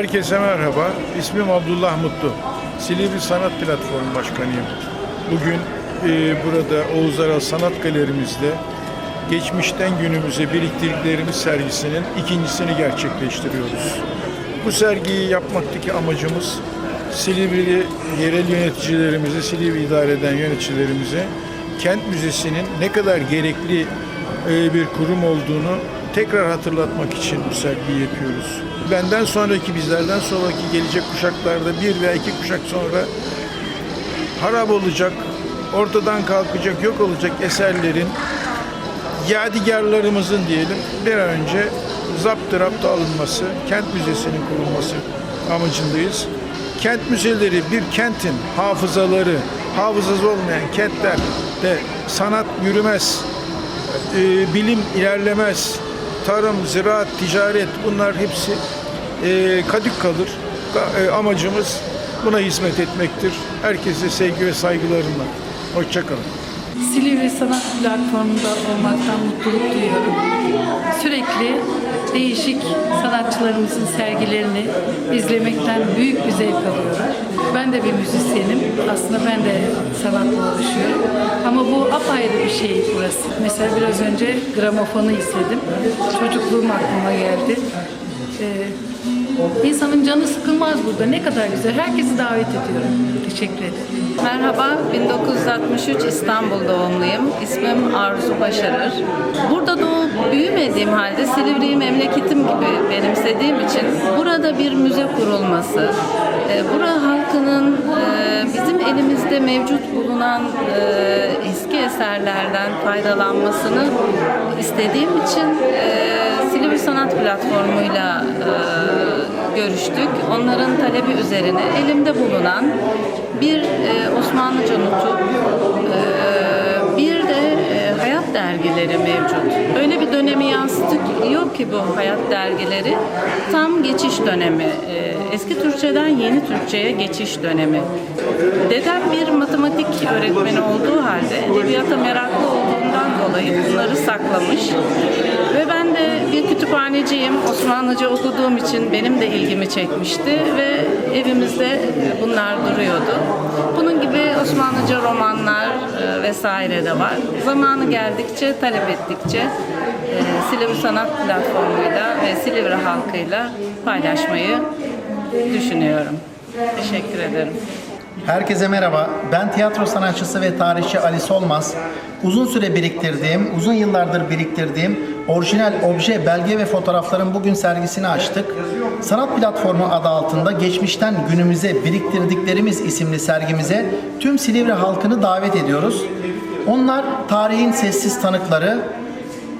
Herkese merhaba. İsmim Abdullah Mutlu. Silivri Sanat Platformu Başkanıyım. Bugün e, burada Oğuz Aral Sanat Galerimizde geçmişten günümüze biriktirdiklerimiz sergisinin ikincisini gerçekleştiriyoruz. Bu sergiyi yapmaktaki amacımız Silivri yerel yöneticilerimize, Silivri idare eden yöneticilerimize kent müzesinin ne kadar gerekli e, bir kurum olduğunu tekrar hatırlatmak için bu sergiyi yapıyoruz. Benden sonraki, bizlerden sonraki gelecek kuşaklarda bir veya iki kuşak sonra harap olacak, ortadan kalkacak, yok olacak eserlerin yadigarlarımızın diyelim bir an önce zaptı raptı alınması, kent müzesinin kurulması amacındayız. Kent müzeleri bir kentin hafızaları, hafızası olmayan kentlerde sanat yürümez, e, bilim ilerlemez, tarım, ziraat, ticaret bunlar hepsi e, kadük kalır. E, amacımız buna hizmet etmektir. Herkese sevgi ve saygılarımla. Hoşçakalın. Silivri Sanat Platformu'nda olmaktan mutluluk duyuyorum. Sürekli değişik sanatçılarımızın sergilerini izlemekten büyük bir zevk alıyorum. Ben de bir müzisyenim. Aslında ben de sanatla uğraşıyorum. Bu apayrı bir şey burası. Mesela biraz önce gramofonu izledim. Çocukluğum aklıma geldi. Ee, insanın canı sıkılmaz burada. Ne kadar güzel. Herkesi davet ediyorum. Teşekkür ederim. Merhaba, 1963 İstanbul doğumluyum. İsmim Arzu Başarır. Burada doğup büyümediğim halde Silivri'yi memleketim gibi benimsediğim için burada bir müze kurulması, bura halkının e, bizim elimizde mevcut bulunan e, eski eserlerden faydalanmasını istediğim için e, Silivri Sanat Platformu'yla görüştük. Onların talebi üzerine elimde bulunan bir e, dergileri mevcut. Öyle bir dönemi yansıtıyor ki bu hayat dergileri. Tam geçiş dönemi. E, eski Türkçeden yeni Türkçeye geçiş dönemi. Dedem bir matematik öğretmeni olduğu halde edebiyata meraklı olduğundan dolayı bunları saklamış. Ve ben de bir kütüphaneciyim. Osmanlıca okuduğum için benim de ilgimi çekmişti ve evimizde bunlar duruyordu. Bunun gibi Osmanlıca romanlar e, vesaire de var. Zamanı geldikçe, talep ettikçe e, Silivri Sanat Platformu'yla ve Silivri halkıyla paylaşmayı düşünüyorum. Teşekkür ederim. Herkese merhaba. Ben tiyatro sanatçısı ve tarihçi Ali Solmaz. Uzun süre biriktirdiğim, uzun yıllardır biriktirdiğim orijinal obje, belge ve fotoğrafların bugün sergisini açtık. Sanat Platformu adı altında geçmişten günümüze biriktirdiklerimiz isimli sergimize tüm Silivri halkını davet ediyoruz. Onlar tarihin sessiz tanıkları,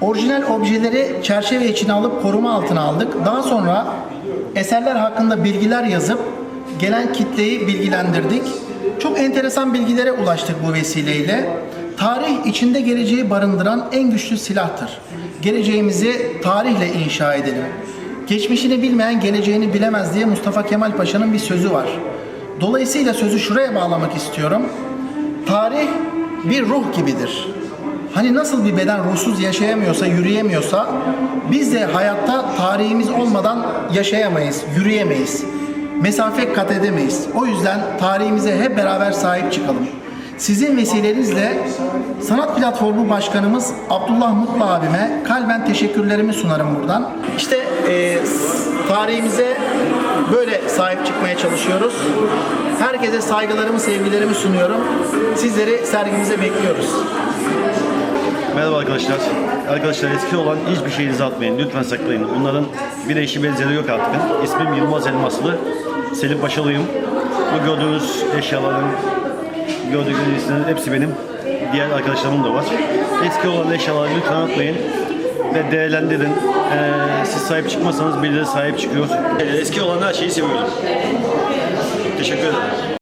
Orijinal objeleri çerçeve içine alıp koruma altına aldık. Daha sonra eserler hakkında bilgiler yazıp gelen kitleyi bilgilendirdik. Çok enteresan bilgilere ulaştık bu vesileyle. Tarih içinde geleceği barındıran en güçlü silahtır. Geleceğimizi tarihle inşa edelim. Geçmişini bilmeyen geleceğini bilemez diye Mustafa Kemal Paşa'nın bir sözü var. Dolayısıyla sözü şuraya bağlamak istiyorum. Tarih bir ruh gibidir. Hani nasıl bir beden ruhsuz yaşayamıyorsa, yürüyemiyorsa biz de hayatta tarihimiz olmadan yaşayamayız, yürüyemeyiz. Mesafe kat edemeyiz. O yüzden tarihimize hep beraber sahip çıkalım. Sizin vesilenizle Sanat Platformu Başkanımız Abdullah Mutlu abime kalben teşekkürlerimi sunarım buradan. İşte e, tarihimize böyle sahip çıkmaya çalışıyoruz. Herkese saygılarımı, sevgilerimi sunuyorum. Sizleri sergimize bekliyoruz. Merhaba arkadaşlar. Arkadaşlar eski olan hiçbir şeyinizi atmayın. Lütfen saklayın. Bunların bir eşi benzeri yok artık. İsmim Yılmaz Elmaslı. Selim Başalıyım. Bu gördüğünüz eşyaların, gördüğünüz isimlerin hepsi benim. Diğer arkadaşlarımın da var. Eski olan eşyaları lütfen atmayın. Ve değerlendirin. Ee, siz sahip çıkmasanız birileri sahip çıkıyor. Ee, Eski olan her şeyi seviyorum. Teşekkür ederim.